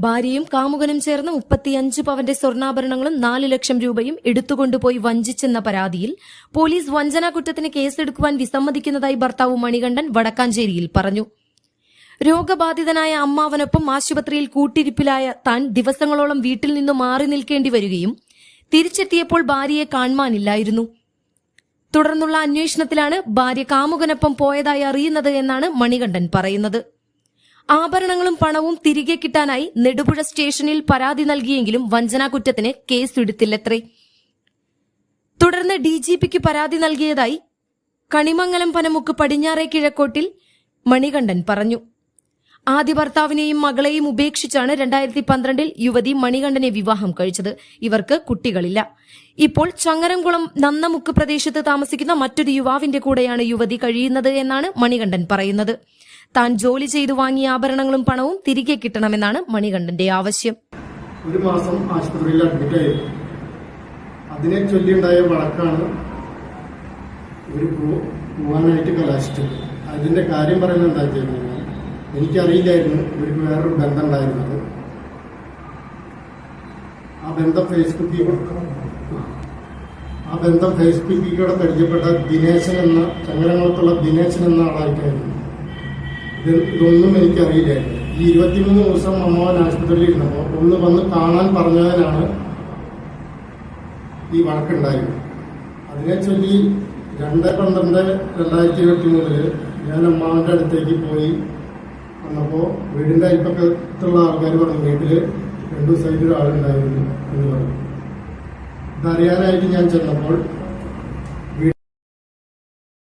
ഭാര്യയും കാമുകനും ചേർന്ന് മുപ്പത്തിയഞ്ച് പവന്റെ സ്വർണാഭരണങ്ങളും നാല് ലക്ഷം രൂപയും എടുത്തുകൊണ്ടുപോയി വഞ്ചിച്ചെന്ന പരാതിയിൽ പോലീസ് വഞ്ചനാ കുറ്റത്തിന് കേസെടുക്കുവാൻ വിസമ്മതിക്കുന്നതായി ഭർത്താവ് മണികണ്ഠൻ വടക്കാഞ്ചേരിയിൽ പറഞ്ഞു. രോഗബാധിതനായ അമ്മാവനൊപ്പം ആശുപത്രിയിൽ കൂട്ടിരിപ്പിലായ താൻ ദിവസങ്ങളോളം വീട്ടിൽ നിന്ന് മാറി നിൽക്കേണ്ടി വരികയും തിരിച്ചെത്തിയപ്പോൾ ഭാര്യയെ കാണുവാനില്ലായിരുന്നു. തുടർന്നുള്ള അന്വേഷണത്തിലാണ് ഭാര്യ കാമുകനൊപ്പം പോയതായി അറിയുന്നത് എന്നാണ് മണികണ്ഠൻ പറയുന്നത്. ആഭരണങ്ങളും പണവും തിരികെ കിട്ടാനായി നെടുപുഴ സ്റ്റേഷനിൽ പരാതി നൽകിയെങ്കിലും വഞ്ചനാ കുറ്റത്തിന് കേസെടുത്തില്ലത്രേ. തുടർന്ന് ഡി ജി പിക്ക് പരാതി നൽകിയതായി കണിമംഗലം പനമുക്ക് പടിഞ്ഞാറേ കിഴക്കോട്ടിൽ മണികണ്ഠൻ പറഞ്ഞു. ആദ്യ ഭർത്താവിനെയും മകളെയും ഉപേക്ഷിച്ചാണ് രണ്ടായിരത്തി പന്ത്രണ്ടിൽ യുവതി മണികണ്ഠനെ വിവാഹം കഴിച്ചത്. ഇവർക്ക് കുട്ടികളില്ല. ഇപ്പോൾ ചങ്ങരംകുളം നന്നമുക്ക് പ്രദേശത്ത് താമസിക്കുന്ന മറ്റൊരു യുവാവിന്റെ കൂടെയാണ് യുവതി കഴിയുന്നത് എന്നാണ് മണികണ്ഠൻ പറയുന്നത്. താൻ ജോലി ചെയ്തു വാങ്ങിയ ആഭരണങ്ങളും പണവും തിരികെ കിട്ടണമെന്നാണ് മണികണ്ഠന്റെ ആവശ്യം. ഒരു മാസം ആശുപത്രിയിൽ അഡ്മിറ്റ് ആയിരുന്നു അതിനെ ചൊല്ലിയുണ്ടായ വഴക്കാണ് ഒരു പോവാനായിട്ട് കലാശിച്ചത്. അതിന്റെ കാര്യം പറയുന്നത് എന്താ വെച്ച് എനിക്കറിയില്ലായിരുന്നു ഇവർക്ക് വേറൊരു ബന്ധം ഉണ്ടായിരുന്നത് ആ ബന്ധം ഫേസ്ബുക്കിൽ ആ ബന്ധം ഫേസ്ബുക്കിലൂടെ പരിചയപ്പെട്ട ദിനേശൻ എന്ന ചങ്ങലങ്ങൾക്കുള്ള ദിനേശൻ എന്ന ആളായിട്ടായിരുന്നു. ഇതൊന്നും എനിക്കറിയില്ലായിരുന്നു ഈ ഇരുപത്തിമൂന്ന് ദിവസം അമ്മാവൻ ആശുപത്രിയിൽ ഇരുന്നപ്പോൾ ഒന്ന് വന്ന് കാണാൻ പറഞ്ഞതിനാണ് ഈ വഴക്കുണ്ടായത്. അതിനെ ചൊല്ലി രണ്ട് പന്ത്രണ്ട് രണ്ടായിരത്തി ഇരുപത്തി മൂന്നിൽ ഞാൻ അമ്മാവന്റെ അടുത്തേക്ക് പോയി വന്നപ്പോൾ വീടിന്റെ അയൽപ്പക്കത്തുള്ള ആൾക്കാർ പറഞ്ഞു വീട്ടിൽ രണ്ടു സൈഡിൽ ആളുണ്ടായിരുന്നു എന്ന് പറഞ്ഞു. ഇതറിയാനായിട്ട് ഞാൻ ചെന്നപ്പോൾ